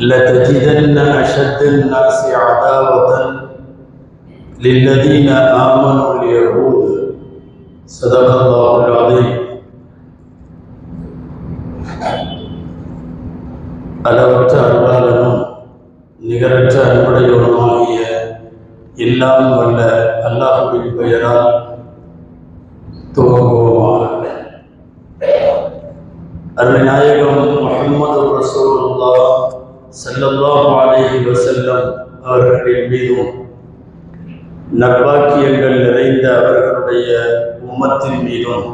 لتجدن أشد الناس عداوة للذين آمنوا اليهود صدق الله العظيم அளவற்ற அருளாளனும் நிகரற்ற அன்புடையவனுமாகிய எல்லாம் வல்ல அல்லாஹுவின் பெயரால் துவங்குவோமாக அருள்நாயகம் முஹம்மது ரசூலுல்லா ஸல்லல்லாஹு அலைஹி வஸல்லம் அவர்களின் மீதும் நற்பாக்கியங்கள் நிறைந்த அவர்களுடைய உம்மத்தின் மீதும்.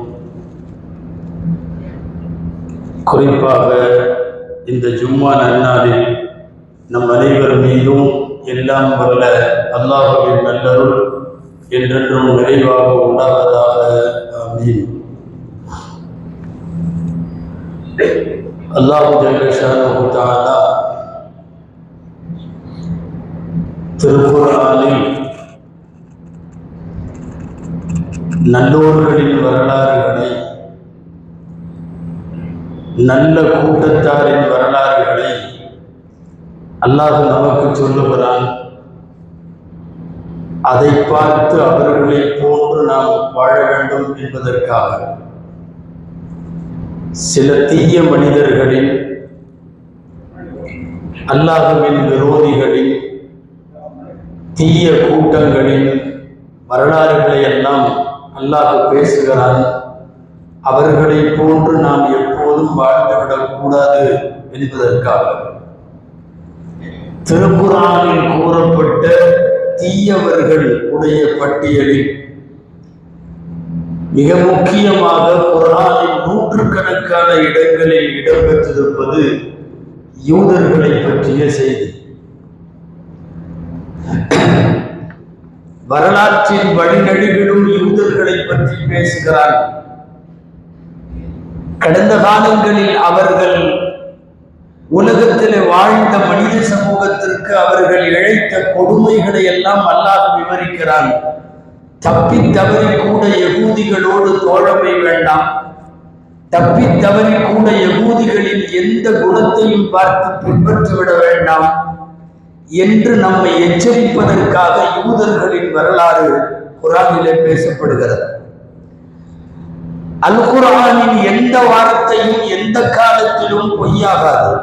குறிப்பாக இந்த ஜும்மா நன்னாளில் நம் அனைவர் மீதும் எல்லாம் வல்ல அல்லாஹுவின் நல்லருள் என்றென்றும் நிறைவாக உண்டாவதாக ஆமீன். அல்லாஹு ஜல்லஷானு தஆலா திருக்குர்ஆனில் நல்லோர்களின் வரலாறுகளை நல்ல கூட்டத்தாரின் வரலாறுகளை அல்லாஹ் நமக்கு சொல்லுகிறான். அதை பார்த்து அவர்களை போன்று நாம் வாழ வேண்டும் என்பதற்காக. சில தீய மனிதர்களின் அல்லாஹுவின் விரோதிகளின் தீய கூட்டங்களின் வரலாறுகளை எல்லாம் அல்லாஹ் பேசுகிறான். அவர்களை போன்று நாம் எப்போதும் வாழ்ந்துவிடக் கூடாது என்பதற்காக. திருக்குறானில் கூறப்பட்ட தீயவர்கள் உடைய பட்டியலில் மிக முக்கியமாக குரானின் நூற்றுக்கணக்கான இடங்களில் இடம்பெற்றிருப்பது யூதர்களை பற்றிய செய்தி. வரலாற்றின் வழிநடிகளும் யூதர்களை பற்றி பேசுகிறார். கடந்த காலங்களில் அவர்கள் உலகத்தில் வாழ்ந்த மனித சமூகத்திற்கு அவர்கள் இழைத்த கொடுமைகளை எல்லாம் அல்லாஹ் விவரிக்கிறான். தப்பி தவறி கூட எகூதிகளோடு தோழமை வேண்டாம். தப்பி தவறி கூட யகூதிகளின் எந்த குணத்தையும் பார்த்து பின்பற்றிவிட வேண்டாம். என்று நம்மை எச்சரிப்பதற்காக யூதர்களின் வரலாறு குரானிலே பேசப்படுகிறது அல் குரானின் எந்த வார்த்தையும் எந்த காலத்திலும் பொய்யாகாது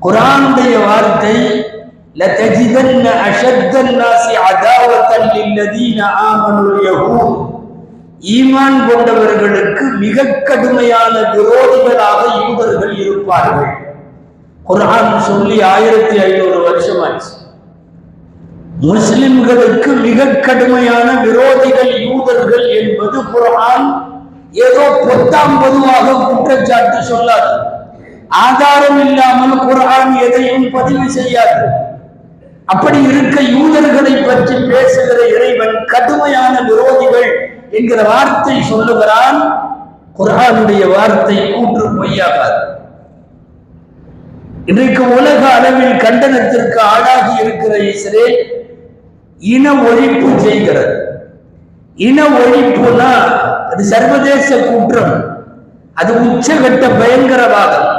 குரானுடைய வார்த்தை لتجدن أشد الناس عداوة للذين آمنوا اليهود ஈமான் கொண்டவர்களுக்கு மிக கடுமையான விரோதிகளாக யூதர்கள் இருப்பார்கள் குரான் சொல்லி ஆயிரத்தி ஐநூறு வருஷம் ஆச்சு முஸ்லிம்களுக்கு மிக கடுமையான விரோதிகள் யூதர்கள் என்பது குரான் ஏதோ பொத்தாம் பொதுவாக குற்றச்சாட்டு சொல்லாது. ஆதாரம் இல்லாமல் குரான் எதையும் பதிவு செய்யாது. அப்படி இருக்க யூதர்களை பற்றி பேசுகிற இறைவன் கடுமையான விரோதிகள் என்கிற வார்த்தை சொல்லுகிறான். குரானுடைய வார்த்தை கூற்று பொய்யாகாது. இன்றைக்கு உலக அளவில் கண்டனத்திற்கு ஆளாகி இருக்கிற இஸ்ரேல் இன ஒழிப்பு செய்கிறது. இன ஒழிப்புனா அது சர்வதேச குற்றம். அது உச்சகட்ட பயங்கரவாதம்.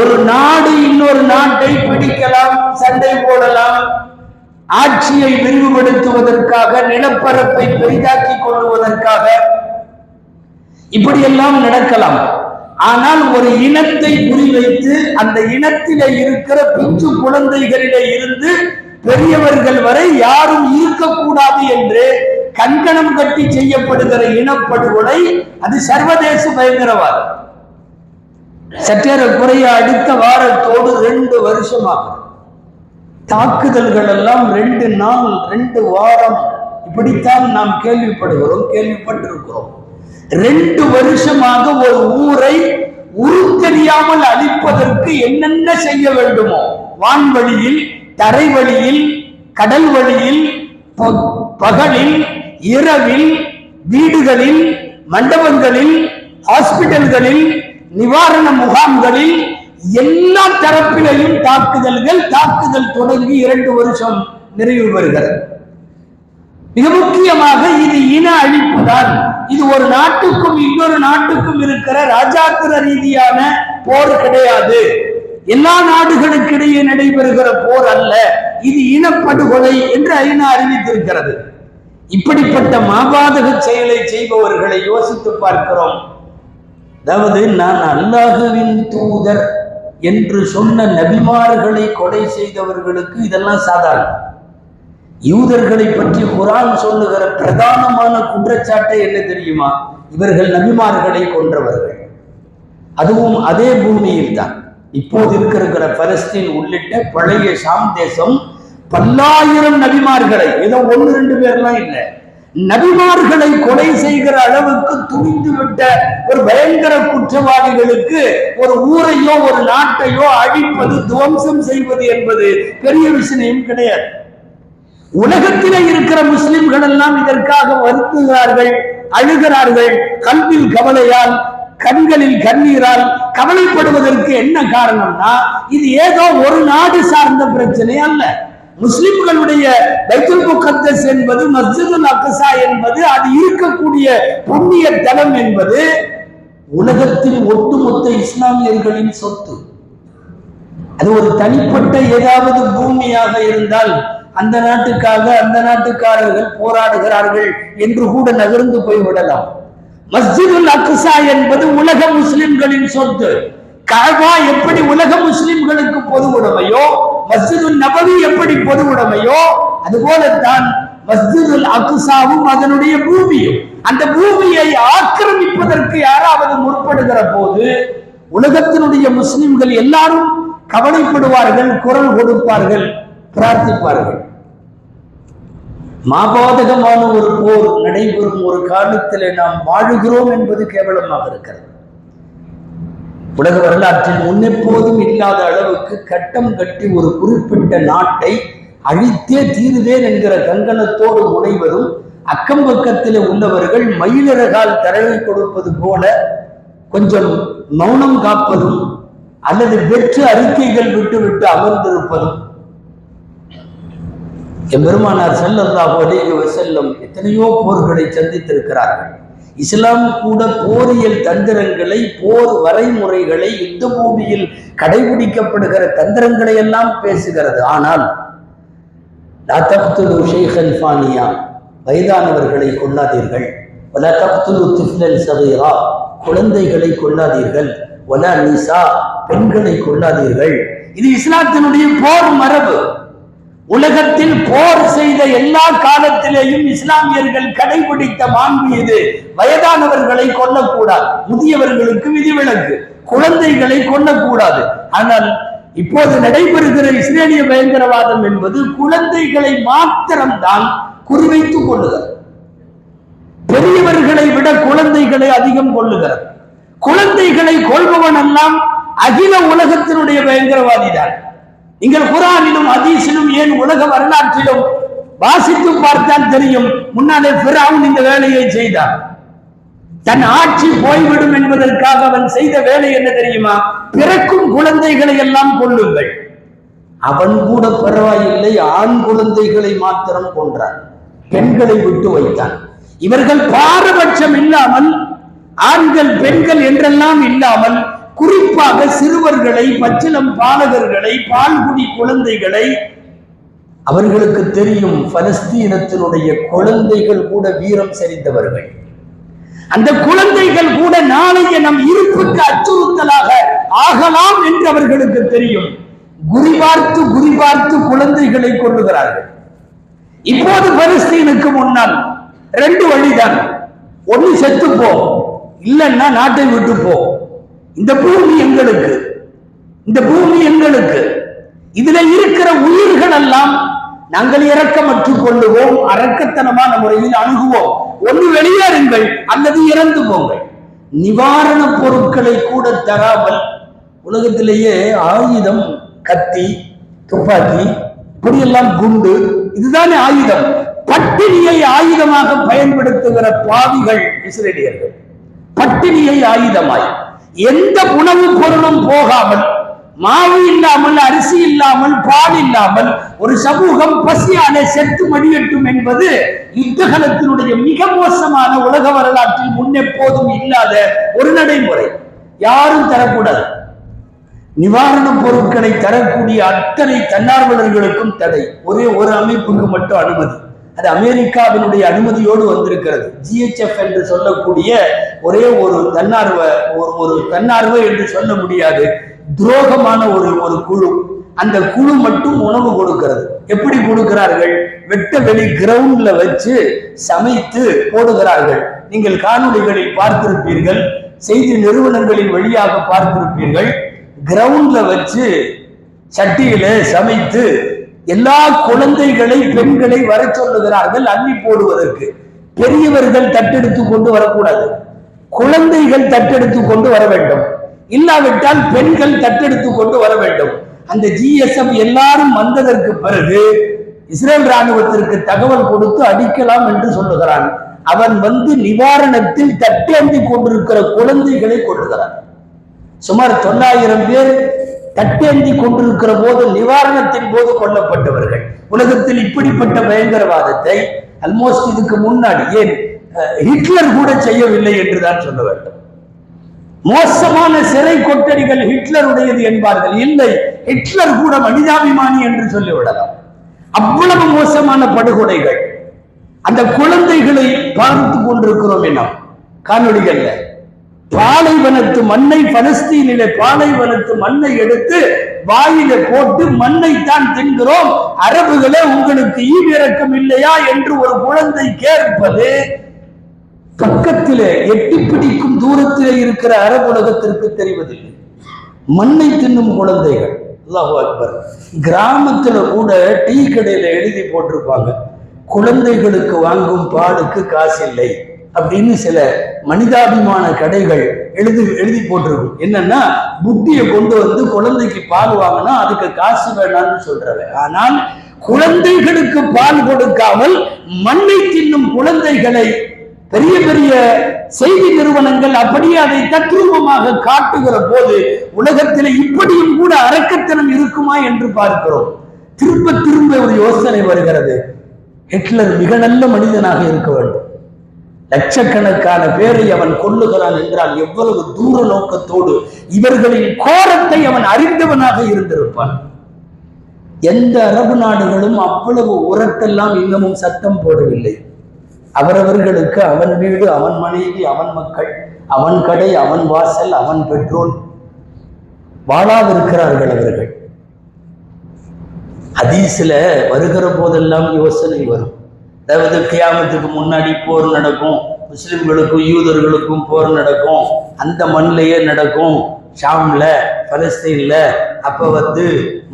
ஒரு நாடு இன்னொரு நாட்டை பிடிக்கலாம் சண்டை போடலாம் ஆட்சியை விரிவுபடுத்துவதற்காக நிலப்பரப்பை பெரிதாக்கி கொள்வதற்காக இப்படியெல்லாம் நடக்கலாம். ஆனால் ஒரு இனத்தை குறிவைத்து அந்த இனத்திலே இருக்கிற பிஞ்சு குழந்தைகளிலே இருந்து பெரியவர்கள் வரை யாரும் இருக்கக்கூடாது என்று கங்கணம் கட்டி செய்யப்படுகிற இனப்படுகொலை அது சர்வதேச பயங்கரவாதம். சற்றேற குறைய அடுத்த வாரத்தோடு ரெண்டு வருஷமாக தாக்குதல்கள் எல்லாம் ரெண்டு நாள் ரெண்டு வாரம். இப்படித்தான் நாம் கேள்விப்படுகிறோம் கேள்விப்பட்டிருக்கிறோம். ரெண்டு வருஷமாக ஒரு ஊரை உருத்தெரியாமல் அழிப்பதற்கு என்னென்ன செய்ய வேண்டுமோ வான்வழியில் தரை வழியில் கடல் வழியில் ப- பகலில் இரவில் வீடுகளில் மண்டபங்களில் ஹாஸ்பிட்டல்களில் நிவாரண முகாம்களில் எல்லா தரப்பிலையும் தாக்குதல்கள் தாக்குதல் தொடங்கி இரண்டு வருஷம் நிறைவு பெறுகிறது. மிக முக்கியமாக இது இன அழிப்புதான். இது ஒரு நாட்டுக்கும் இன்னொரு நாட்டுக்கும் இருக்கிற ராஜாத்திர ரீதியான போர் கிடையாது. எல்லா நாடுகளுக்கிடையே நடைபெறுகிற போர் அல்ல இது இனப்படுகொலை என்று ஐநா அறிவித்திருக்கிறது. இப்படிப்பட்ட மாபாதக செயலை செய்பவர்களை யோசித்து பார்க்கிறோம். அதாவது நான் அல்லாஹுவின் தூதர் என்று சொன்ன நபிமார்களை கொலை செய்தவர்களுக்கு இதெல்லாம் சாதாரணம். யூதர்களை பற்றி குரான் சொல்லுகிற பிரதானமான குற்றச்சாட்டை என்ன தெரியுமா? இவர்கள் நபிமார்களை கொன்றவர்கள். அதுவும் அதே பூமியில் தான். இப்போது இருக்கிற பலஸ்தீன் உள்ளிட்ட பழைய ஷாம் தேசம் பல்லாயிரம் நபிமார்களை ஏதோ ஒன்று ரெண்டு பேர்லாம் இல்லை நபிமார்களை கொலை செய்கிற அளவுக்கு துணிந்து விட்ட ஒரு பயங்கர குற்றவாளிகளுக்கு ஒரு ஊரையோ ஒரு நாட்டையோ அழிப்பது துவம்சம் செய்வது என்பது பெரிய விஷயம் கிடையாது. உலகத்திலே இருக்கிற முஸ்லிம்கள் எல்லாம் இதற்காக வருத்துகிறார்கள் அழுகிறார்கள். கல்வியில் கவலையால் கண்களில் கண்ணீரால் கவலைப்படுவதற்கு என்ன காரணம்னா இது ஏதோ ஒரு நாடு சார்ந்த பிரச்சனை அல்ல. முஸ்லிம்களுடைய பைத்துல் முகத்தஸ் என்பது மஸ்ஜிதுல் அக்சா என்பது அது இருக்கக்கூடிய புண்ணிய தலம் என்பது உலகத்தின் ஒட்டுமொத்த இஸ்லாமியர்களின் சொத்து. அது ஒரு தனிப்பட்ட ஏதாவது பூமியாக இருந்தால் அந்த நாட்டுக்காக அந்த நாட்டுக்காரர்கள் போராடுகிறார்கள் என்று கூட நகர்ந்து போய்விடலாம் மஸ்ஜிதுல் அக்சா என்பது உலக முஸ்லிம்களின் சொத்து. கஅபா எப்படி உலக முஸ்லிம்களுக்கு பொது உடைமையோ மஸ்ஜிதுல் நபவி எப்படி பொது உடைமையோ அதுபோலத்தான் மஸ்ஜிதுல் அக்சாவும் அதனுடைய பூமியும். அந்த பூமியை ஆக்கிரமிப்பதற்கு யாராவது முற்படுகிற போது உலகத்தினுடைய முஸ்லிம்கள் எல்லாரும் கவலைப்படுவார்கள் குரல் கொடுப்பார்கள் பிரார்த்திப்பார்கள். மாபாதகமான ஒரு போர் நடைபெறும் ஒரு காலத்தில் நாம் வாழுகிறோம் என்பது கேவலமாக இருக்கிறது. உலக வரலாற்றில் முன்னெப்போதும் இல்லாத அளவுக்கு கட்டம் கட்டி ஒரு குறிப்பிட்ட நாட்டை அழித்தே தீருவேன் என்கிற கங்கணத்தோடு முனைவதும் அக்கம் பக்கத்தில் உள்ளவர்கள் மயிலிறகால் தரவை கொடுப்பது போல கொஞ்சம் மௌனம் காப்பதும் அல்லது வெற்று அறிக்கைகள் விட்டுவிட்டு அமர்ந்திருப்பதும் எம்பெருமானார் செல்லல்லாஹு அலைஹி செல்லும் எத்தனையோ போர்களை சந்தித்திருக்கிறார்கள். இஸ்லாம் கூட போரியல் தந்திரங்களை போர் வரைமுறைகளை யுத்த பூமியில் கடைபிடிக்கப்படுகிற தந்திரங்களை எல்லாம் பேசுகிறது. ஆனால் ஃபானியா வயதானவர்களை கொள்ளாதீர்கள். வலா திஃப்லன் குழந்தைகளை கொள்ளாதீர்கள். ஒலா நிசா பெண்களை கொள்ளாதீர்கள். இது இஸ்லாத்தினுடைய போர் மரபு. உலகத்தில் போர் செய்த எல்லா காலத்திலேயும் இஸ்லாமியர்கள் கடைபிடித்த மாண்பு இது. வயதானவர்களை கொல்லக்கூடாது. முதியவர்களுக்கு விதிவிலக்கு. குழந்தைகளை கொல்லக்கூடாது. ஆனால் இப்போது நடைபெறுகிற இஸ்ரேலிய பயங்கரவாதம் என்பது குழந்தைகளை மாத்திரம்தான் குறிவைத்துக் கொள்ளுகிறது. பெரியவர்களை விட குழந்தைகளை அதிகம் கொள்ளுகிறது. குழந்தைகளை கொள்பவன் எல்லாம் அகில உலகத்தினுடைய பயங்கரவாதி தான் நீங்கள் குரானிலும் அதீசிலும் ஏன் உலக வரலாற்றிலும் வாசித்து பார்த்தால் தெரியும் முன்னாலே பிராவுன் இந்த வேலையை செய்தான் தன் ஆட்சி போய்விடும் என்பதற்காக அவன் செய்த வேலை என்ன தெரியுமா? பிறக்கும் குழந்தைகளை எல்லாம் கொள்ளுங்கள் அவன் கூட பரவாயில்லை ஆண் குழந்தைகளை மாத்திரம் கொன்றான். பெண்களை விட்டு வைத்தான். இவர்கள் பாரபட்சம் இல்லாமல் ஆண்கள் பெண்கள் என்றெல்லாம் இல்லாமல் குறிப்பாக சிறுவர்களை பச்சிலம் பாலகர்களை பால்குடி குழந்தைகளை அவர்களுக்கு தெரியும் பலஸ்தீனத்தினுடைய குழந்தைகள் கூட வீரம் செறிந்தவர்கள். அந்த குழந்தைகள் கூட நாளைய நம் இருப்புக்கு அச்சுறுத்தலாக ஆகலாம் என்று அவர்களுக்கு தெரியும். குறிபார்த்து குறிபார்த்து குழந்தைகளை கொள்ளுகிறார்கள் இப்போது பலஸ்தீனுக்கு முன்னால் ரெண்டு வழிதான். ஒன்னு செத்து போ இல்லைன்னா நாட்டை விட்டு போ. இந்த பூமி எங்களுக்கு இந்த பூமி எங்களுக்கு. இதுல இருக்கிற உயிர்கள் எல்லாம் நாங்கள் இறக்கமற்று கொள்ளுவோம் அரக்கத்தனமான முறையில் அணுகுவோம். ஒன்று வெளியேறுங்கள் அல்லது இறந்து போங்கள். நிவாரண பொருட்களை கூட தராமல் உலகத்திலேயே ஆயுதம் கத்தி துப்பாக்கி இப்படியெல்லாம் குண்டு இதுதானே ஆயுதம். பட்டினியை ஆயுதமாக பயன்படுத்துகிற பாவிகள் இஸ்ரேலியர்கள் பட்டினியை ஆயுதமாய். எந்த உணவு பொருளும் போகாமல் மாவு இல்லாமல் அரிசி இல்லாமல் பால் இல்லாமல் ஒரு சமூகம் பசியாலே செத்து மடியட்டும் என்பது யுத்தகலத்தினுடைய மிக மோசமான உலக வரலாற்றில் முன்னெப்போதும் இல்லாத ஒரு நடைமுறை. யாரும் தரக்கூடாது. நிவாரணப் பொருட்களை தரக்கூடிய அத்தனை தன்னார்வலர்களுக்கும் தடை. ஒரே ஒரு அமைப்புக்கு மட்டும் அனுமதி. அது அமெரிக்காவினுடைய அனுமதியோடு வந்திருக்கிறது. ஜிஹெச்எஃப் என்று சொல்லக்கூடிய ஒரே ஒரு தன்னார்வ ஒரு ஒரு தன்னார்வ என்று சொல்ல முடியாது. துரோகமான ஒரு ஒரு குழு. அந்த குழு மட்டும் உணவு கொடுக்கிறது. எப்படி கொடுக்கிறார்கள்? வெட்ட வெளி கிரவுண்ட்ல வச்சு சமைத்து போடுகிறார்கள். நீங்கள் காணொலிகளில் பார்த்திருப்பீர்கள். செய்தி நிறுவனங்களின் வழியாக பார்த்திருப்பீர்கள். கிரவுண்ட்ல வச்சு சட்டியில சமைத்து எல்லா குழந்தைகளை பெண்களை வர சொல்லுகிறார்கள் அள்ளி போடுவதற்கு. பெரியவர்கள் தட்டெடுத்து கொண்டு வரக்கூடாது. குழந்தைகள் தட்டெடுத்து கொண்டு வர வேண்டும். இல்லாவிட்டால் பெண்கள் தட்டெடுத்து கொண்டு வர வேண்டும். அந்த ஜிஎஸ்எம் எல்லாரும் வந்ததற்கு பிறகு இஸ்ரேல் ராணுவத்திற்கு தகவல் கொடுத்து அடிக்கலாம் என்று சொல்லுகிறான் அவன் வந்து நிவாரணத்தில் தட்டேந்தி கொண்டிருக்கிற குழந்தைகளை கொள்ளுகிறான் சுமார் தொள்ளாயிரம் பேர் தட்டேந்தி கொண்டிருக்கிற போது நிவாரணத்தின் போது கொல்லப்பட்டவர்கள். உலகத்தில் இப்படிப்பட்ட பயங்கரவாதத்தை அல்மோஸ்ட் இதுக்கு முன்னாடி ஏன் ஹிட்லர் கூட செய்யவில்லை என்றுதான் சொல்ல வேண்டும். மோசமான சிறை கொட்டடிகள் ஹிட்லருடையது என்பார்கள். இல்லை ஹிட்லர் கூட மனிதாபிமானி என்று சொல்லிவிடலாம். அவ்வளவு மோசமான படுகொலைகள். அந்த குழந்தைகளை பார்த்து கொண்டிருக்கிறோம் என்ன காணொளிகள்ல. பாலைவனத்து மண்ணை பலஸ்தீனிலே பாலைவனத்து மண்ணை எடுத்து வாயில போட்டு மண்ணை தான் தின்கிறோம். அரபுகளே உங்களுக்கு ஈவிரக்கம் இல்லையா என்று ஒரு குழந்தை கேட்பது பக்கத்திலே எட்டி பிடிக்கும் தூரத்திலே இருக்கிற அரபு உலகத்திற்கு தெரிவதில்லை. மண்ணை தின்னும் குழந்தைகள் அல்லாஹு அக்பர். கிராமத்துல கூட டீ கடையில எழுதி போட்டிருப்பாங்க. குழந்தைகளுக்கு வாங்கும் பாலுக்கு காசு இல்லை அப்படின்னு சில மனிதாபிமான கடைகள் எழுதி எழுதி போட்டிருக்கும். என்னன்னா புத்தியை கொண்டு வந்து குழந்தைக்கு பால் வாங்கினா அதுக்கு காசு வேணாம்னு சொல்றவன். ஆனால் குழந்தைகளுக்கு பால் கொடுக்காமல் மண்ணை தின்னும் குழந்தைகளை பெரிய பெரிய செய்தி நிறுவனங்கள் அப்படியே அதை தத்ரூபமாக காட்டுகிற போது உலகத்தில் இப்படியும் கூட அரக்கத்தனம் இருக்குமா என்று பார்க்கிறோம். திரும்ப திரும்ப ஒரு யோசனை வருகிறது. ஹிட்லர் மிக நல்ல மனிதனாக இருக்க வேண்டும். லட்சக்கணக்கான பேரை அவன் கொள்ளுகிறான் என்றால் எவ்வளவு தூர நோக்கத்தோடு இவர்களின் கோரத்தை அவன் அறிந்தவனாக இருந்திருப்பான். எந்த அரபு நாடுகளும் அவ்வளவு உரத்தெல்லாம் இன்னமும் சத்தம் போடவில்லை. அவரவர்களுக்கு அவன் வீடு அவன் மனைவி அவன் மக்கள் அவன் கடை அவன் வாசல் அவன் பெட்ரோல் வாழாதிருக்கிறார்கள் அவர்கள். ஹதீஸ்ல வருகிற போதெல்லாம் யோசனை வரும். அதாவது கியாமத்துக்கு முன்னாடி போர் நடக்கும் முஸ்லிம்களுக்கும் யூதர்களுக்கும் போர் நடக்கும். அந்த மண்ணிலேயே நடக்கும். ஷாமில் பலஸ்தீனில் அப்போ வந்து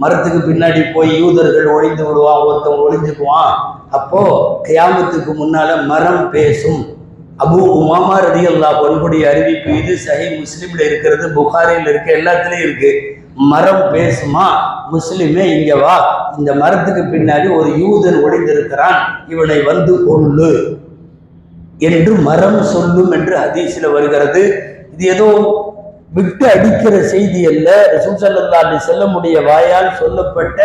மரத்துக்கு பின்னாடி போய் யூதர்கள் ஒழிந்து விடுவான் ஒருத்தன் ஒழிஞ்சுக்குவான் அப்போது கியாமத்துக்கு முன்னால் மரம் பேசும். அபு உமாமா ரதி அல்லா பொன்குடைய அறிவிப்பு இது சஹி முஸ்லீமில் இருக்கிறது புகாரில் இருக்குது எல்லாத்துலேயும் இருக்குது மரம் பேசுமா? முஸ்லிமே இங்க வா. இந்த மரத்துக்கு பின்னாடி ஒரு யூதன் ஒளிந்திருக்கிறான். இவனை வந்து கொள்ளு என்று மரம் சொல்லும் என்று ஹதீஸ்ல வருகிறது. இது ஏதோ விட்டு அடிக்கிற செய்தி அல்ல. ரசூல் ஸல்லல்லாஹு அலைஹி செல்லமுடைய வாயால் சொல்லப்பட்ட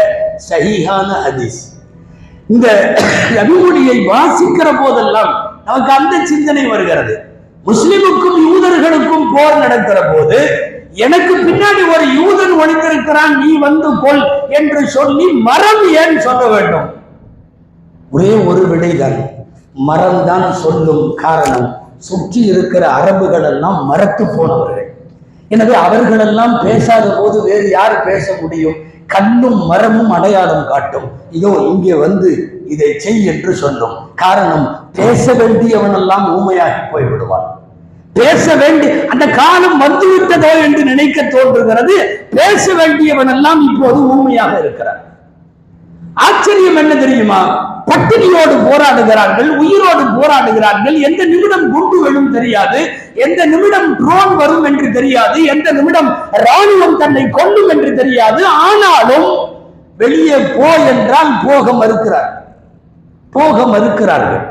சகிஹான ஹதீஸ். இந்த நபிமொழியை வாசிக்கிற போதெல்லாம் நமக்கு அந்த சிந்தனை வருகிறது. முஸ்லிமுக்கும் யூதர்களுக்கும் போர் நடக்கிற போது எனக்கு பின்னாடி ஒரு யூதன் ஒளிந்திருக்கிறான் நீ வந்து கொள் என்று சொல்லி மரம் ஏன் சொல்ல வேண்டும்? ஒரே ஒரு விடைதான். மரம் தான் சொல்லும் காரணம். சுற்றி இருக்கிற அரபுகள் எல்லாம் மரத்து போனவர்கள். எனவே அவர்களெல்லாம் பேசாத போது வேறு யார் பேச முடியும்? கண்ணும் மரமும் அடையாளம் காட்டும். இதோ இங்கே வந்து இதை செய் என்று சொல்லும் காரணம் பேச வேண்டியவனெல்லாம் ஊமையாகி போய்விடுவான். பேச வேண்டிய அந்த காலம் வந்துவிட்டதோ என்று நினைக்க தோன்றுகிறது. பேச வேண்டியவன் எல்லாம் இப்போது ஊமையாக இருக்கிறார். ஆச்சரியம் என்ன தெரியுமா? பட்டினியோடு போராடுகிறார்கள் உயிரோடு போராடுகிறார்கள். எந்த நிமிடம் குண்டு விழும் தெரியாது எந்த நிமிடம் ட்ரோன் வரும் என்று தெரியாது எந்த நிமிடம் ராணுவம் தன்னை கொள்ளும் என்று தெரியாது. ஆனாலும் வெளியே போ என்றால் போக மறுக்கிறார். போக மறுக்கிறார்கள்.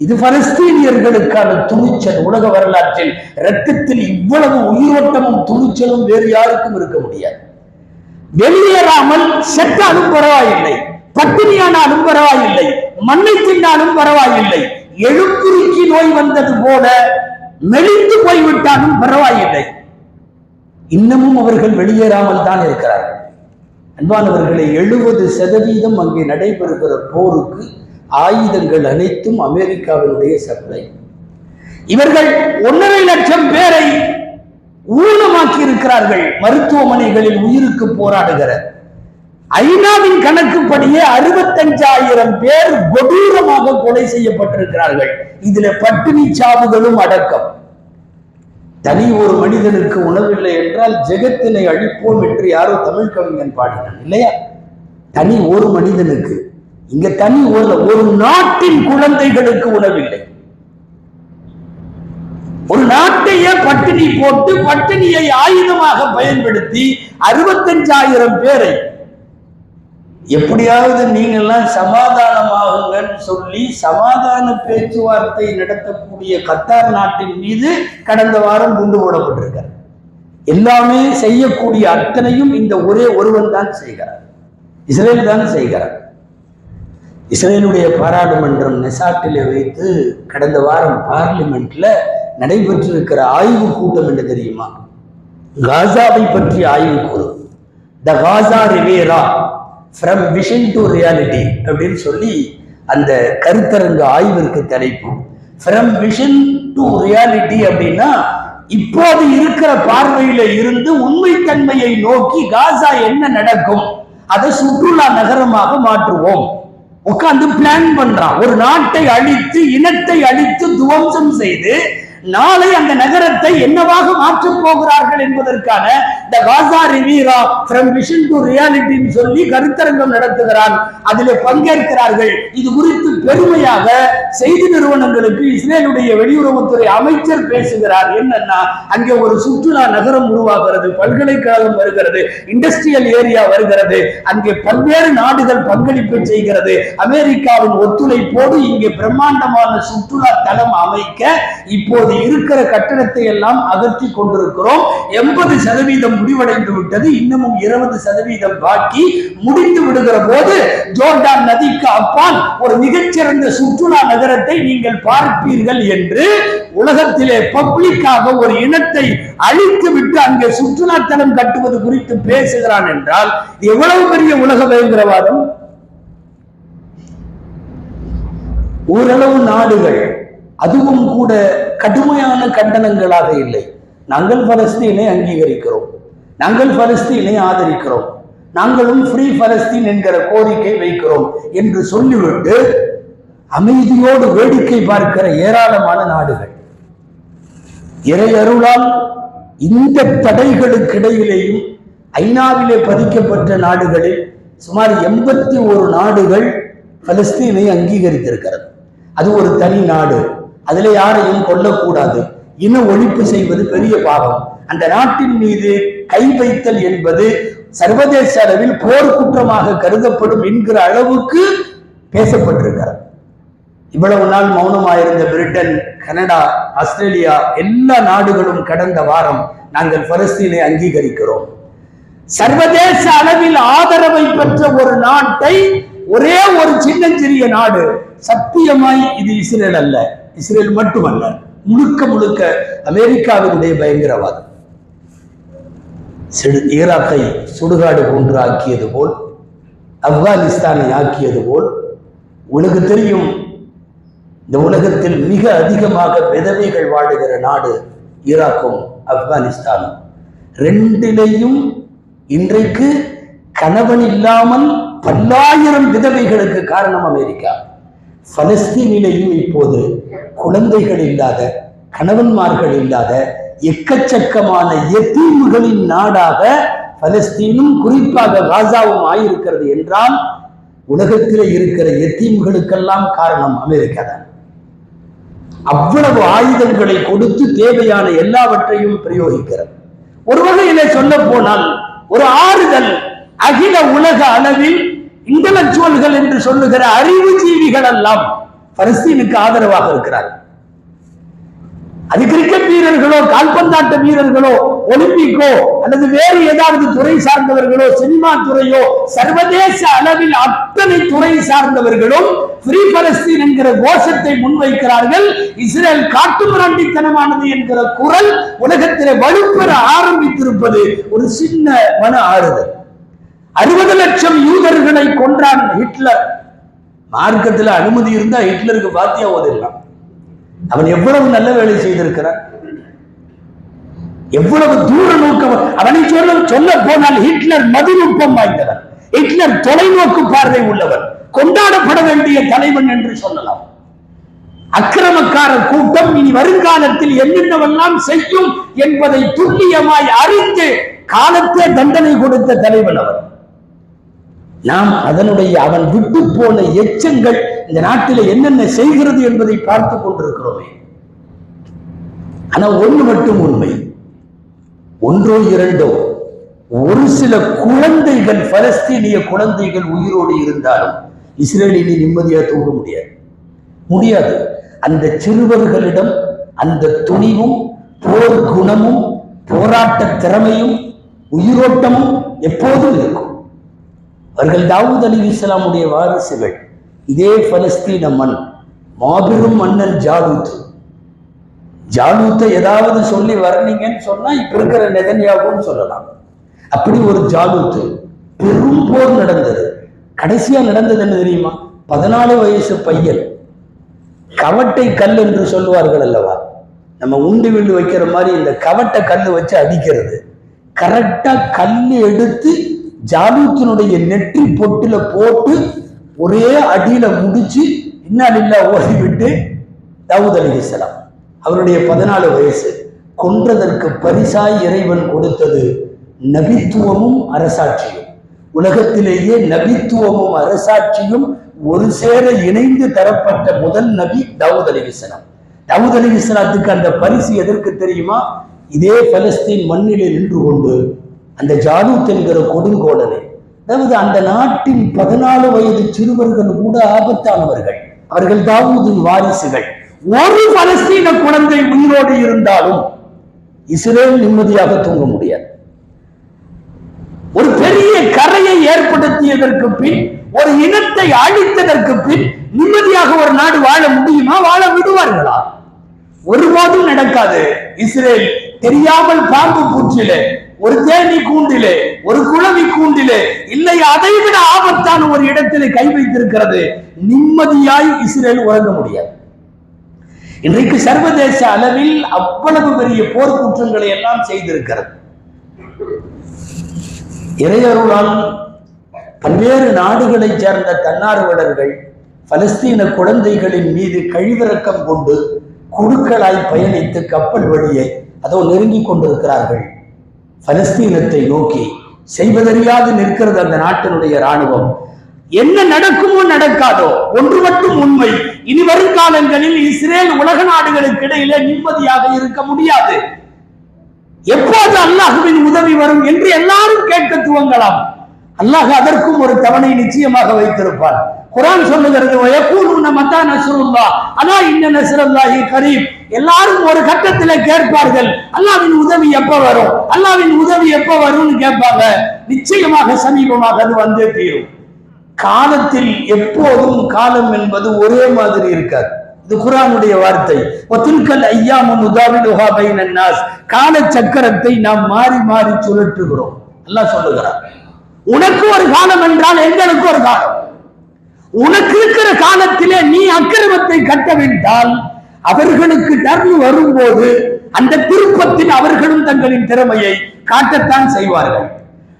இது பலஸ்தீனியர்களுக்கான துணிச்சல் உலக வரலாற்றில் ரத்தத்தில் இவ்வளவு உயிரோட்டமும் துணிச்சலும் வேறு யாருக்கும் இருக்க முடியாது. வெளியேறாமல் செத்தாலும் பரவாயில்லை பட்டினியானாலும் பரவாயில்லை மண்ணை தின்னாலும் பரவாயில்லை எழுப்புருக்கி நோய் வந்தது போல மெலிந்து போய்விட்டாலும் பரவாயில்லை. இன்னமும் அவர்கள் வெளியேறாமல் தான் இருக்கிறார்கள். அன்பானவர்களை எழுபது சதவீதம் அங்கே நடைபெறுகிற போருக்கு ஆயுதங்கள் அனைத்தும் அமெரிக்காவினுடைய சப்ளை. இவர்கள் ஒன்றரை லட்சம் பேரை ஊனமாக்கி இருக்கிறார்கள் மருத்துவமனைகளில் உயிருக்கு போராடுகிற. ஐநாவின் கணக்குப்படியே அறுபத்தஞ்சாயிரம் பேர் கொடூரமாக கொலை செய்யப்பட்டிருக்கிறார்கள். இதுல பட்டினி சாவுகளும் அடக்கம். தனி ஒரு மனிதனுக்கு உணவில்லை என்றால் ஜெகத்தினை அழிப்போம் என்று யாரோ தமிழ் கவிஞன் பாடினான் இல்லையா? தனி ஒரு மனிதனுக்கு. இங்க தனி ஒரு ஒரு நாட்டின் குழந்தைகளுக்கு உணவில்லை. ஒரு நாட்டையே பட்டினி போட்டு பட்டினியை ஆயுதமாக பயன்படுத்தி அறுபத்தஞ்சாயிரம் பேரை எப்படியாவது நீங்கள்லாம் சமாதானமாகுங்கன்னு சொல்லி சமாதான பேச்சுவார்த்தை நடத்தக்கூடிய கத்தார் நாட்டின் மீது கடந்த வாரம் குண்டு போடப்பட்டிருக்கார். எல்லாமே செய்யக்கூடிய அத்தனையும் இந்த ஒரே ஒருவன் தான் செய்கிறார். இஸ்ரேல் தான் செய்கிறார். இஸ்ரேலுடைய பாராளுமன்றம் நெசாட்டிலே வைத்து கடந்த வாரம் பார்லிமெண்ட்ல நடைபெற்றிருக்கிற ஆய்வு கூட்டம் என்ன தெரியுமா? காசாவை பற்றி ஆய்வு கூறும் the Gaza Riviera from vision to reality அப்படின்னு சொல்லி அந்த கருத்தரங்கு ஆய்விற்கு தலைப்பு. ஃப்ரம் விஷன் டு ரியாலிட்டி அப்படின்னா இப்போது இருக்கிற பார்வையில இருந்து உண்மைத்தன்மையை நோக்கி காசா என்ன நடக்கும்? அதை சுற்றுலா நகரமாக மாற்றுவோம். உட்கார்ந்து பிளான் பண்றான். ஒரு நாட்டை அழித்து இனத்தை அழித்து துவம்சம் செய்து நாளை அந்த நகரத்தை என்னவாக மாற்றப் போகிறார்கள் என்பதற்கான the Gaza Riviera from vision to ரியாலிட்டின்னு சொல்லி கருத்தரங்கம் நடத்துகிறான். அதில் பங்கேற்கிறார்கள். இது குறித்து பெருமையாக செய்தி நிறுவனங்களுக்கு இஸ்ரேலுடைய வெளியுறவுத்துறை அமைச்சர் பேசுகிறார். என்னன்னா அங்கே ஒரு சுற்றுலா நகரம் உருவாகிறது. பல்கலைக்கழகம் வருகிறது. இண்டஸ்ட்ரியல் ஏரியா வருகிறது. அங்கே பல்வேறு நாடுகள் பங்களிப்பு செய்கிறது. அமெரிக்காவின் ஒத்துழைப்போடு இங்கே பிரம்மாண்டமான சுற்றுலா தலம் அமைக்க இப்போது இருக்கிற கட்டணத்தை எல்லாம் அகற்றி கொண்டிருக்கிறோம். எண்பது சதவீதம் முடிவடைந்து விட்டது. இன்னமும் இருபது சதவீதம் பாக்கி முடிந்து விடுகிற போது ஜோர்டான் நதிக்கு அப்பால் ஒரு மிகச்சிறந்த சுற்றுலா நகரத்தை நீங்கள் பார்ப்பீர்கள் என்று உலகத்திலே பப்ளிக்காக ஒரு இனத்தை அழித்து விட்டு அங்கே சுற்றுலா தலம் கட்டுவது குறித்து பேசுகிறான் என்றால் எவ்வளவு பெரிய உலக பயங்கரவாதம்? ஓரளவு நாடுகள் அதுவும் கூட கடுமையான கண்டனங்களாக இல்லை. நாங்கள் பலஸ்தீனை அங்கீகரிக்கிறோம். நாங்கள் பலஸ்தீனை ஆதரிக்கிறோம். நாங்களும் ஃப்ரீ பலஸ்தீன் என்கிற கோரிக்கை வைக்கிறோம் என்று சொல்லிவிட்டு அமைதியோடு வேடிக்கை பார்க்கிற ஏராளமான நாடுகள். இறை அருளால் இந்த தடைகளுக்கு இடையிலேயும் ஐநாவிலே பதிக்கப்பட்ட நாடுகளில் சுமார் எண்பத்தி ஒரு நாடுகள் பலஸ்தீனை அங்கீகரித்திருக்கிறது. அது ஒரு தனி நாடு. அதுல யாரையும் கொல்லக்கூடாது. இன ஒழிப்பு செய்வது பெரிய பாவம். அந்த நாட்டின் மீது கை வைத்தல் என்பது சர்வதேச அளவில் போர் குற்றமாக கருதப்படும் என்கிற அளவுக்கு பேசப்பட்டிருக்கிறார் இவ்வளவு நாள் மௌனமாயிருந்த பிரிட்டன் கனடா ஆஸ்திரேலியா எல்லா நாடுகளும் கடந்த வாரம் நாங்கள் பலஸ்தீனை அங்கீகரிக்கிறோம். சர்வதேச அளவில் ஆதரவை பெற்ற ஒரு நாட்டை ஒரே ஒரு சின்னஞ்சிறிய நாடு. சத்தியமாய் இது இஸ்ரேல் அல்ல. இஸ்ரேல் மட்டுமல்ல முழுக்க முழுக்க அமெரிக்காவினுடைய பயங்கரவாதம். ஈராக்கை சுடுகாடு போன்று ஆக்கியது போல் ஆப்கானிஸ்தானை ஆக்கியது போல் உலகு தெரியும் இந்த உலகத்தில் மிக அதிகமாக விதவைகள் வாழுகிற நாடு ஈராக்கும் ஆப்கானிஸ்தானும். ரெண்டிலையும் இன்றைக்கு கணவன் இல்லாமல் பல்லாயிரம் விதவைகளுக்கு காரணம் அமெரிக்கா. பலஸ்தீனிலேயும் இப்போது குழந்தைகள் இல்லாத கணவன்மார்கள் இல்லாத எக்கச்சக்கமான எத்தீவுகளின் நாடாக பலஸ்தீனும் குறிப்பாக காசாவும் ஆயிருக்கிறது என்றால் உலகத்தில் இருக்கிற எத்தீம்களுக்கெல்லாம் காரணம் அமெரிக்கா தான். அவ்வளவு ஆயுதங்களை கொடுத்து தேவையான எல்லாவற்றையும் பிரயோகிக்கிறது. ஒரு வகையில சொல்ல போனால் ஒரு ஆறுதல் அகில உலக அளவில் இன்டலக்சுவல்கள் என்று சொல்லுகிற அறிவுஜீவிகள் எல்லாம் பலஸ்தீனுக்கு ஆதரவாக இருக்கிறார்கள் அது கிரிக்கெட் வீரர்களோ கால்பந்தாட்ட வீரர்களோ ஒலிம்பிக்கோ அல்லது வேறு ஏதாவது துறை சார்ந்தவர்களோ சினிமா துறையோ சர்வதேச அளவில் அத்தனை துறை சார்ந்தவர்களும் ஃப்ரீ பலஸ்தீன் என்கிற கோஷத்தை முன்வைக்கிறார்கள். இஸ்ரேல் காட்டுமிராண்டித்தனமானது என்கிற குரல் உலகத்திலே வலுப்பெற ஆரம்பித்திருப்பது ஒரு சின்ன மன ஆறுதல். அறுபது லட்சம் யூதர்களை கொன்றான் ஹிட்லர். மார்க்கத்தில் அனுமதி இருந்தா ஹிட்லருக்கு பாத்தியா ஓதிடலாம். அவன் எவ்வளவு நல்ல வேலை செய்திருக்கிறான். எவ்வளவு தூர நோக்கம் அவனை சொல்ல சொல்ல போனால் ஹிட்லர் மதிநுட்பம் வாய்ந்தவன் ஹிட்லர் தொலைநோக்கு பார்வை உள்ளவர். கொண்டாடப்பட வேண்டிய தலைவன் என்று சொல்லலாம். அக்கிரமக்கார கூட்டம் இனி வருங்காலத்தில் என்னென்னவெல்லாம் செய்யும் என்பதை துல்லியமாய் அறிந்து காலத்தே தண்டனை கொடுத்த தலைவன் அவர். நாம் அதனுடைய அவன் விட்டு போன எச்சங்கள் இந்த நாட்டில் என்னென்ன செய்கிறது என்பதை பார்த்து கொண்டிருக்கிறோமே. ஆனா ஒன்று மட்டும் உண்மை. ஒன்றோ இரண்டோ. ஒரு சில குழந்தைகள் பலஸ்தீனிய குழந்தைகள் உயிரோடு இருந்தாலும் இஸ்ரேலில் நிம்மதியா தூங்க முடியாது. முடியாது. அந்த சிறுவர்களிடம் அந்த துணிவும் போர் குணமும் போராட்ட திறமையும் உயிரோட்டமும் எப்போதும் இருக்கும். அவர்கள் தாவூத் அலி இஸ்லாமுடைய வாரிசுகள். இதே பலஸ்தீன மண் மாபெரும் மன்னன் ஜாலூத். ஜாலூத்தை ஏதாவது சொல்லி வர்றீங்கன்னு சொன்னா இப்ப இருக்கிற நெதன்யாவும் சொல்லலாம். அப்படி ஒரு ஜாலூத்து பெரும் போர் நடந்தது. கடைசியா நடந்தது என்ன தெரியுமா? பதினாலு வயசு பையன். கவட்டை கல் என்று சொல்லுவார்கள் அல்லவா? நம்ம உண்டு வில்லு வைக்கிற மாதிரி இந்த கவட்டை கல் வச்சு அடிக்கிறது. கரெக்டா கல் எடுத்து ஜாலூத்தினுடைய நெற்றி பொட்டுல போட்டு ஒரே அடியில முடிச்சு இன்னாலில்லா ஓடிவிட்டு விட்டு தாவூத் அவருடைய பதினாலு வயசு. கொன்றதற்கு பரிசாய் இறைவன் கொடுத்தது நபித்துவமும் அரசாட்சியும். உலகத்திலேயே நபித்துவமும் அரசாட்சியும் ஒரு சேர இணைந்து தரப்பட்ட முதல் நபி தாவூத் அலிஹிஸ்லாம் தாவூத் அலிஹிஸ்லாத்துக்கு அந்த பரிசு எதற்கு தெரியுமா? இதே பலஸ்தீன் மண்ணிலே நின்று கொண்டு அந்த ஜாலூத் என்கிற கொடுங்கோடனை அதாவது அந்த நாட்டின் பதினாலு வயது சிறுவர்கள் கூட ஆபத்தானவர்கள். அவர்கள் தாவூதின் வாரிசுகள். ஒரு பலஸ்தீன குழந்தை உயிரோடு இருந்தாலும் இஸ்ரேல் நிம்மதியாக தூங்க முடியாது. ஒரு பெரிய கரையை ஏற்படுத்தியதற்கு பின் ஒரு இனத்தை அழித்ததற்கு பின் நிம்மதியாக ஒரு நாடு வாழ முடியுமா? வாழ விடுவார்களா? ஒருபோதும் நடக்காது. இஸ்ரேல் தெரியாமல் பாம்பு பூச்சிலே ஒரு தேனி கூண்டிலே ஒரு குழவி கூண்டிலே இல்லை அதைவிட ஆபத்தான ஒரு இடத்திலே கை வைத்திருக்கிறது. நிம்மதியாய் இஸ்ரேல் உறங்க முடியாது. இன்றைக்கு சர்வதேச அளவில் அவ்வளவு பெரிய போர் குற்றங்களை எல்லாம் செய்திருக்கிறது. இறையருளால் பல்வேறு நாடுகளைச் சேர்ந்த தன்னார்வலர்கள் பலஸ்தீன குழந்தைகளின் மீது கழிவிறக்கம் கொண்டு குழுக்களாய் பயணித்து கப்பல் வழியை அதோ நெருங்கிக் கொண்டிருக்கிறார்கள். பலஸ்தீனத்தை நோக்கி செய்வதறியாது நிற்கிறது அந்த நாட்டினுடைய ராணுவம் என்ன நடக்குமோ நடக்காதோ ஒன்று மட்டும் உண்மை. இனி வரும் காலங்களில் இஸ்ரேல் உலக நாடுகளுக்கு இடையிலே நிம்மதியாக இருக்க முடியாது. எப்போது அல்லாஹுவின் உதவி வரும் என்று எல்லாரும் கேட்க துவங்கலாம். அல்லாஹ் அதற்கும் ஒரு தவணை நிச்சயமாக வைத்திருப்பார் குரான் சொல்லுகிறது வயக்கூலுன மத்தா நசுருல்லா அலா இன்ன நஸ்ருல்லாஹி கரீம். எல்லாரும் ஒரு கட்டத்துல கேட்பார்கள் அல்லாவின் உதவி எப்ப வரும்? அல்லாவின் உதவி எப்ப வரும்னு கேட்பாங்க. நிச்சயமாக சமீபமாக அது வந்தே தீரும் காலத்தில் எப்போதும் காலம் என்பது ஒரே மாதிரி இருக்காது. இது குரானுடைய வார்த்தை. ஒத்தில்கல் ஐயாமு முதாவிலுஹா பைனன்னாஸ் கால சக்கரத்தை நாம் மாறி மாறி சுழற்றுகிறோம். அல்லாஹ் சொல்லுகிறார் உனக்கு ஒரு காலம் என்றால் எங்களுக்கு ஒரு காலம். உனக்கு இருக்கிற காலத்திலே நீ அக்கிரமத்தை கட்டவிட்டால் அவர்களுக்கு டர்ன் வரும்போது அந்த திருப்பத்தில் அவர்களும் தங்களின் திறமையை காட்டத்தான் செய்வார்கள்.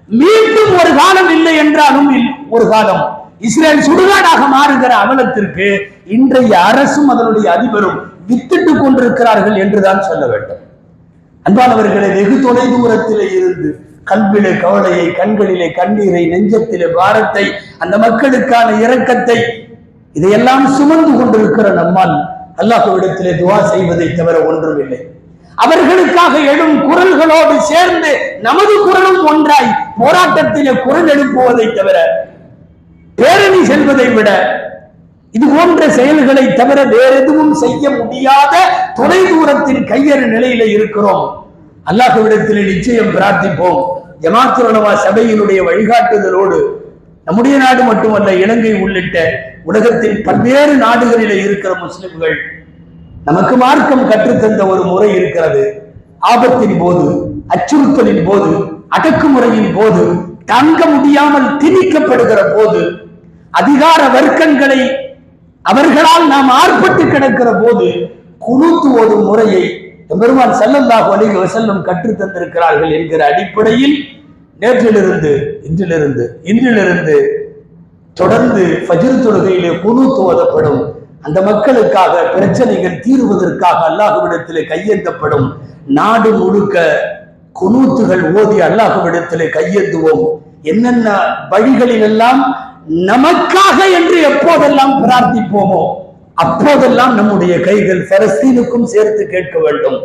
மீண்டும் ஒரு காலம் இல்லை என்றாலும் இல்- ஒரு காலம். இஸ்ரேல் சுடுகாடாக மாறுகிற அவலத்திற்கு இன்றைய அரசும் அதனுடைய அதிபரும் வித்திட்டு கொண்டிருக்கிறார்கள் என்றுதான் சொல்ல வேண்டும். அன்பானவர்களை வெகு தொலை தூரத்திலே இருந்து கல்விலே கவலையை கண்களிலே கண்ணீரை நெஞ்சத்திலே பாரத்தை அந்த மக்களுக்கான இரக்கத்தை இதையெல்லாம் சுமந்து கொண்டிருக்கிற நம்மால் அல்லாஹுவிடத்திலே துவா செய்வதை தவிர ஒன்றுமில்லை. அவர்களுக்காக எழும் குரல்களோடு சேர்ந்து நமது குரலும் ஒன்றாய் போராட்டத்திலே குரல் எழுப்புவதை தவிர பேரணி செல்வதை விட இது போன்ற செயல்களை தவிர வேற எதுவும் செய்ய முடியாத தொலை தூரத்தின் கையறு நிலையில இருக்கிறோம். அல்லாஹ்விடத்திலே நிச்சயம் பிரார்த்திப்போம். ஜமாத்துலமா சபையினுடைய வழிகாட்டுதலோடு நம்முடைய நாடு மட்டுமல்ல இலங்கை உள்ளிட்ட உலகத்தின் பல்வேறு நாடுகளில இருக்கிற முஸ்லிம்கள் நமக்கு மார்க்கம் கற்றுத்தந்த ஒரு முறை இருக்கிறது. ஆபத்தின் போது அச்சுறுத்தலின் போது அடக்குமுறையின் போது தங்க முடியாமல் திணிக்கப்படுகிற போது அதிகார வர்க்கங்களை அவர்களால் நாம் ஆர்ப்பட்டு கிடக்கிற போது குழுத்து ஒரு முறையை பெருமான் செல்லல்லாஹு அலைஹி வஸல்லம் கற்றுத் தந்திருக்கிறார்கள் என்கிற அடிப்படையில் நேற்றிலிருந்து இன்றிலிருந்து இன்றிலிருந்து தொடர்ந்து ஃபஜ்ர் தொழுகையிலே குழு துவதப்படும். அந்த மக்களுக்காக பிரச்சனைகள் தீர்வதற்காக அல்லாஹுவிடத்திலே கையேந்தப்படும். நாடு முழுக்க குனூத்துகள் ஓதி அல்லாஹுவிடத்திலே கையேந்துவோம். என்னென்ன வழிகளிலெல்லாம் நமக்காக என்று எப்போதெல்லாம் பிரார்த்திப்போமோ அப்போதெல்லாம் நம்முடைய கைகள் பலஸ்தீனுக்கும் சேர்த்து கேட்க வேண்டும்.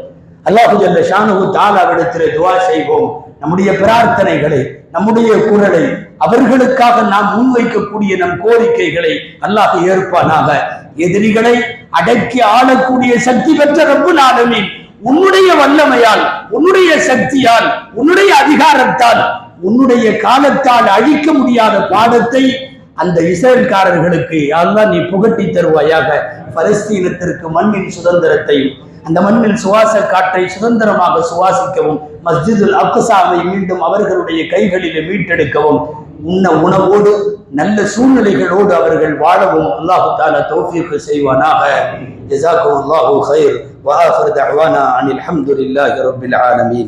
அல்லாஹு ஜல்ல ஷானு தாலாவிடத்திலே துவா செய்வோம். நம்முடைய பிரார்த்தனைகளை நம்முடைய குரலை அவர்களுக்காக நாம் முன்வைக்கக்கூடிய நம் கோரிக்கைகளை அல்லாஹ் ஏற்பானாக. எதிரிகளை அடக்கி ஆளக்கூடிய சக்தி பெற்ற ரப்பு நாடலில் உன்னுடைய வல்லமையால் உன்னுடைய சக்தியால் உன்னுடைய அதிகாரத்தால் உன்னுடைய காலத்தால் அழிக்க முடியாத பாடத்தை அந்த இஸ்ரேல்காரர்களுக்கு யாரெல்லாம் நீ புகட்டி தருவாயாக பலஸ்தீனத்திற்கு மண்ணின் சுதந்திரத்தையும் அந்த மண்ணில் சுவாச காற்றை சுதந்திரமாக சுவாசிக்கவும் மஸ்ஜிதுல் அக்சாவை மீண்டும் அவர்களுடைய கைகளிலே மீட்டெடுக்கவும் உண்ண உணவோடு நல்ல சூழ்நிலைகளோடு அவர்கள் வாழவும் அல்லாஹு தாலா தௌஃபீக் செய்வானாக ஜஸாக்கும் அல்லாஹு خير وآخر دعوانا عن الحمد لله رب العالمين